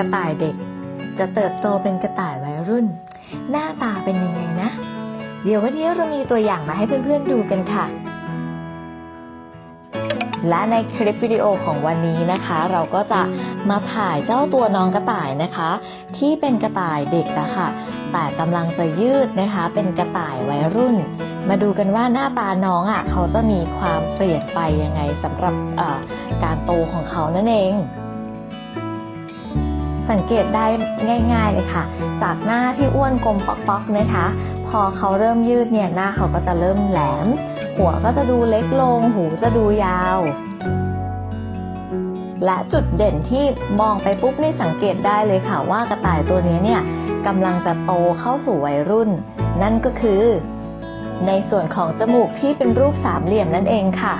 ระต่ายเด็ก จะเติบโตเป็นกระต่ายวัยรุ่น หน้าตาเป็นยังไงนะ เดี๋ยววันนี้เรามีตัวอย่างมาให้เพื่อนๆดูกันค่ะ และในคลิปวิดีโอของวันนี้นะคะ เราก็จะมาถ่ายเจ้าตัวน้องกระต่ายนะคะ ที่เป็นกระต่ายเด็กอะค่ะ แต่กำลังจะยืดนะคะ เป็นกระต่ายวัยรุ่นมาดูกันว่าหน้าตาน้องอะเขาจะมีความเปลี่ยนไปยังไงสำหรับการโตของเขานั่นเอง สังเกตได้ง่าย ๆเลยค่ะ จากหน้าที่อ้วนกลมป๊อกๆนะคะ พอเขาเริ่มยืดเนี่ยหน้าเขาก็จะเริ่มแหลม หัวก็จะดูเล็กลง หูจะดูยาว และจุดเด่นที่มองไปปุ๊บนี่สังเกตได้เลยค่ะว่ากระต่ายตัวนี้เนี่ยกำลังจะโตเข้าสู่วัยรุ่น นั่นก็คือ ในส่วนของจมูกที่เป็นรูปสามเหลี่ยมนั่นเองค่ะ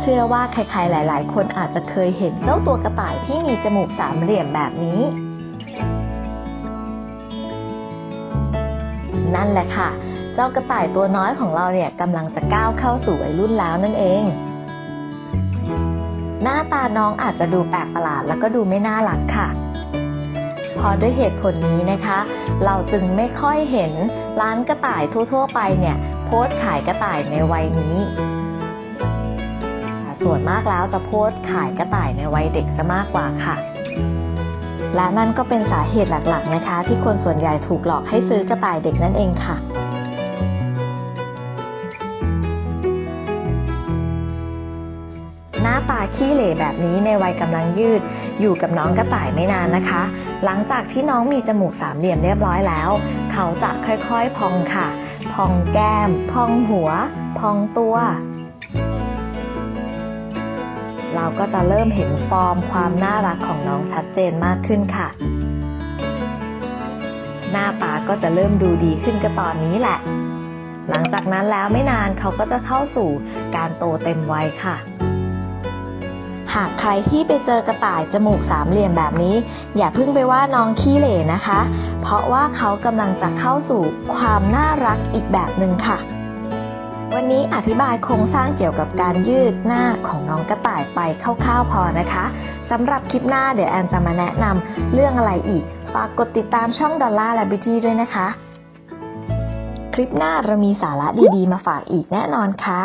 เชื่อว่าใครๆหลาย ๆ คนอาจจะเคยเห็นเจ้าตัวกระต่ายที่มีจมูกสามเหลี่ยมแบบนี้ นั่นแหละค่ะ เจ้ากระต่ายตัวน้อยของเราเนี่ยกำลังจะก้าวเข้าสู่วัยรุ่นแล้วนั่นเอง หน้าตาน้องอาจจะดูแปลกประหลาดแล้วก็ดูไม่น่ารักค่ะพอด้วยเหตุผลนี้นะคะ เราจึงไม่ค่อยเห็นร้านกระต่ายทั่ว ๆ ไปเนี่ย โพสต์ขายกระต่ายในวัยนี้ ส่วนมากแล้วจะโพสขายกระต่ายในวัยเด็กซะมากกว่าค่ะ และนั่นก็เป็นสาเหตุหลักๆนะคะ ที่คนส่วนใหญ่ถูกหลอกให้ซื้อกระต่ายเด็กนั่นเองค่ะหน้าตาขี้เหร่แบบนี้ในวัยกำลังยืด อยู่กับน้องกระต่ายไม่นานนะคะ หลังจากที่น้องมีจมูกสามเหลี่ยมเรียบร้อยแล้ว เขาจะค่อยๆพองค่ะ พองแก้ม พองหัว พองตัว เราก็จะเริ่มเห็นฟอร์มความน่ารักของน้องชัดเจนมากขึ้นค่ะ หน้าตาก็จะเริ่มดูดีขึ้นก็ตอนนี้แหละ หลังจากนั้นแล้วไม่นานเขาก็จะเข้าสู่การโตเต็มวัยค่ะ หากใครที่ไปเจอกระต่ายจมูกสามเหลี่ยมแบบนี้ อย่าเพิ่งไปว่าน้องขี้เหร่นะคะ เพราะว่าเขากำลังจะเข้าสู่ความน่ารักอีกแบบหนึ่งค่ะ วันนี้อธิบายโครงสร้างเกี่ยวกับการยืดหน้าของน้องกระต่ายไปคร่าวๆพอนะคะสำหรับคลิปหน้าเดี๋ยวแอนจะมาแนะนำเรื่องอะไรอีก ฝากกดติดตามช่องดอลลาร์และบิตี้ด้วยนะคะ คลิปหน้าเรามีสาระดีๆ มาฝากอีกแน่นอนค่ะ